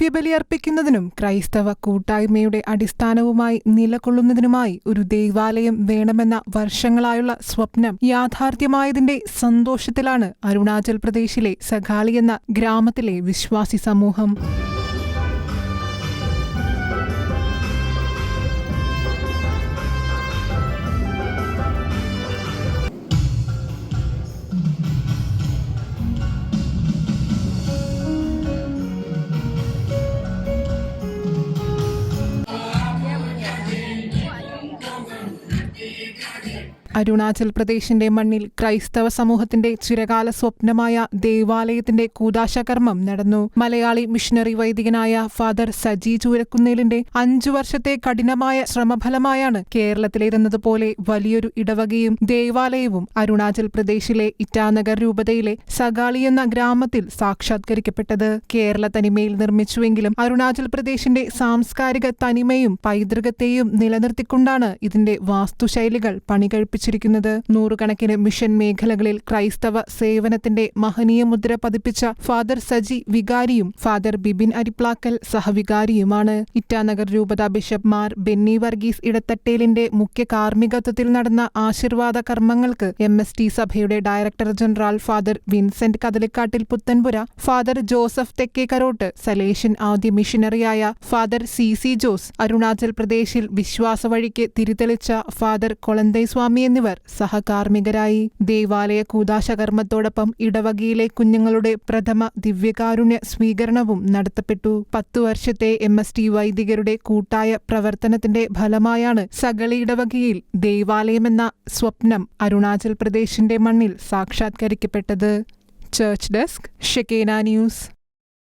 ദിവ്യബലിയർപ്പിക്കുന്നതിനും ക്രൈസ്തവ കൂട്ടായ്മയുടെ അടിസ്ഥാനവുമായി നിലകൊള്ളുന്നതിനുമായി ഒരു ദേവാലയം വേണമെന്ന വർഷങ്ങളായുള്ള സ്വപ്നം യാഥാർത്ഥ്യമായതിന്റെ സന്തോഷത്തിലാണ് അരുണാചൽ പ്രദേശിലെ സഖാളി എന്ന ഗ്രാമത്തിലെ വിശ്വാസി സമൂഹം. അരുണാചൽ പ്രദേശിന്റെ മണ്ണിൽ ക്രൈസ്തവ സമൂഹത്തിന്റെ ചിരകാല സ്വപ്നമായ ദേവാലയത്തിന്റെ കൂതാശകർമ്മം നടന്നു. മലയാളി മിഷണറി വൈദികനായ ഫാദർ സജി ചൂരക്കുന്നേലിന്റെ അഞ്ചു വർഷത്തെ കഠിനമായ ശ്രമഫലമായാണ് കേരളത്തിലേതെന്നതുപോലെ വലിയൊരു ഇടവകയും ദേവാലയവും അരുണാചൽ പ്രദേശിലെ ഇറ്റാനഗർ രൂപതയിലെ സഗാളി എന്ന ഗ്രാമത്തിൽ സാക്ഷാത്കരിക്കപ്പെട്ടത്. കേരള തനിമയിൽ നിർമ്മിച്ചുവെങ്കിലും അരുണാചൽ പ്രദേശിന്റെ സാംസ്കാരിക തനിമയും പൈതൃകത്തെയും നിലനിർത്തിക്കൊണ്ടാണ് ഇതിന്റെ വാസ്തുശൈലികൾ പണികഴിപ്പിച്ചിരിക്കുന്നത് നൂറുകണക്കിന് മിഷൻ മേഖലകളിൽ ക്രൈസ്തവ സേവനത്തിന്റെ മഹനീയ മുദ്ര പതിപ്പിച്ച ഫാദർ സജി വികാരിയും ഫാദർ ബിബിൻ അരിപ്ലാക്കൽ സഹവികാരിയുമാണ്. ഇറ്റാനഗർ രൂപത ബിഷപ്പ്മാർ ബെന്നി വർഗീസ് ഇടത്തട്ടേലിന്റെ മുഖ്യ കാർമ്മികത്വത്തിൽ നടന്ന ആശീർവാദ കർമ്മങ്ങൾക്ക് എം എസ് ടി സഭയുടെ director general father Vincent Kadalikkattil Puthenpura father Joseph Thekkekkarott Salesian ആദ്യ മിഷനറിയായ father C C Jose Arunachal പ്രദേശിൽ വിശ്വാസ വഴിക്ക് തിരിതെളിച്ച ഫാദർ കൊളന്തൈ സ്വാമി എന്നിവർ സഹകാർമ്മികരായി. ദേവാലയ കൂതാശകർമ്മത്തോടൊപ്പം ഇടവകയിലെ കുഞ്ഞുങ്ങളുടെ പ്രഥമ ദിവ്യകാരുണ്യ സ്വീകരണവും നടത്തപ്പെട്ടു. പത്തു വർഷത്തെ എം. എസ്. ടി. വൈദികരുടെ കൂട്ടായ പ്രവർത്തനത്തിന്റെ ഫലമായാണ് സകളി ഇടവകയിൽ ദേവാലയമെന്ന സ്വപ്നം അരുണാചൽ പ്രദേശിന്റെ മണ്ണിൽ സാക്ഷാത്കരിക്കപ്പെട്ടത്. Church desk Shekinah news.